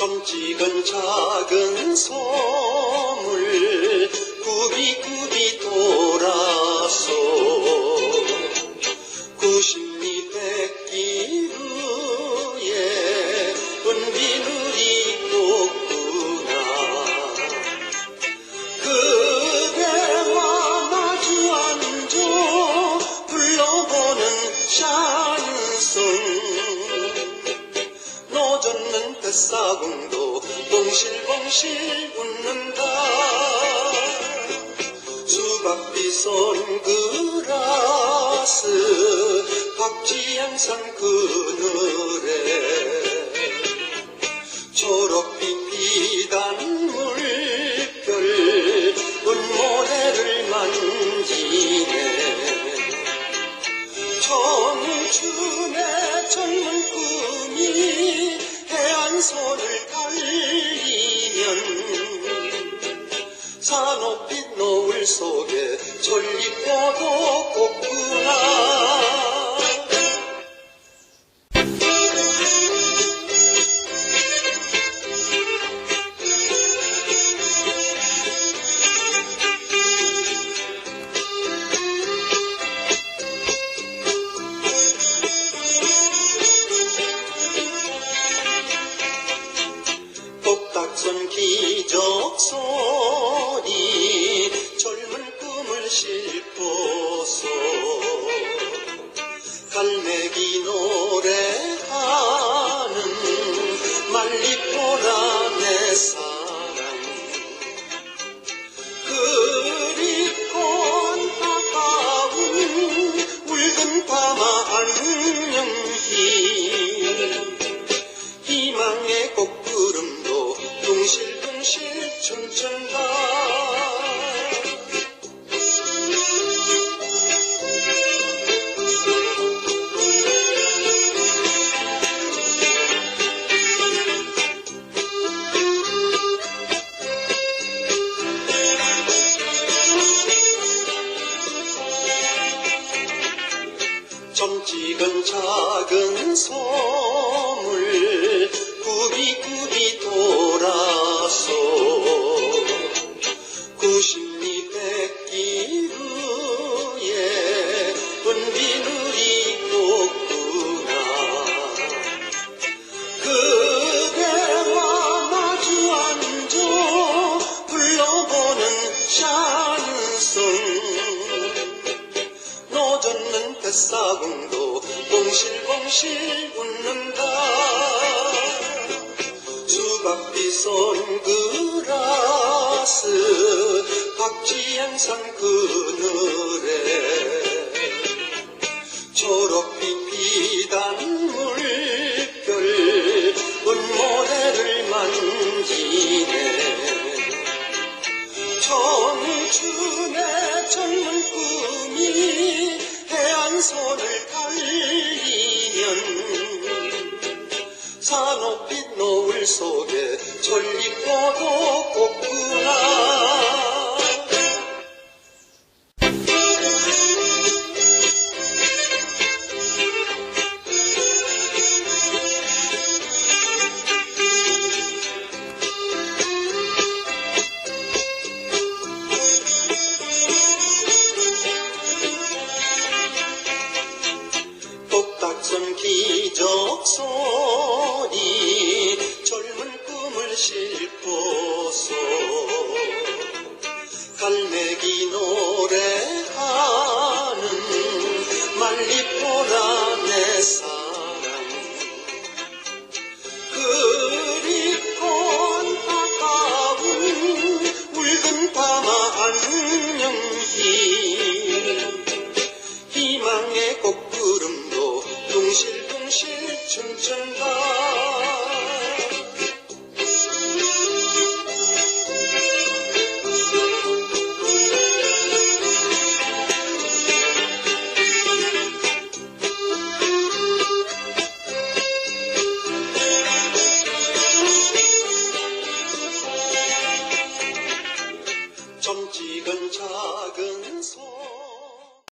种几根작根葱 뱃사공도 봉실봉실 웃는다. 수박비 선그라스 박지향산 그늘에 산업빛 노을 속에 전리포도 꽂구나 둥실둥실 춤춘다 작은 소물 굽이굽이 돌아 서 구십리 백기 후에 은비누리 꽂구나. 그대와 마주 앉아 불러보는 샤ን송. 노젓는 뱃사공도 봉실봉실 웃는다 선그라스 박지향산 그늘에 초록빛 똑딱선 기적 소리 젊은 꿈을 싣고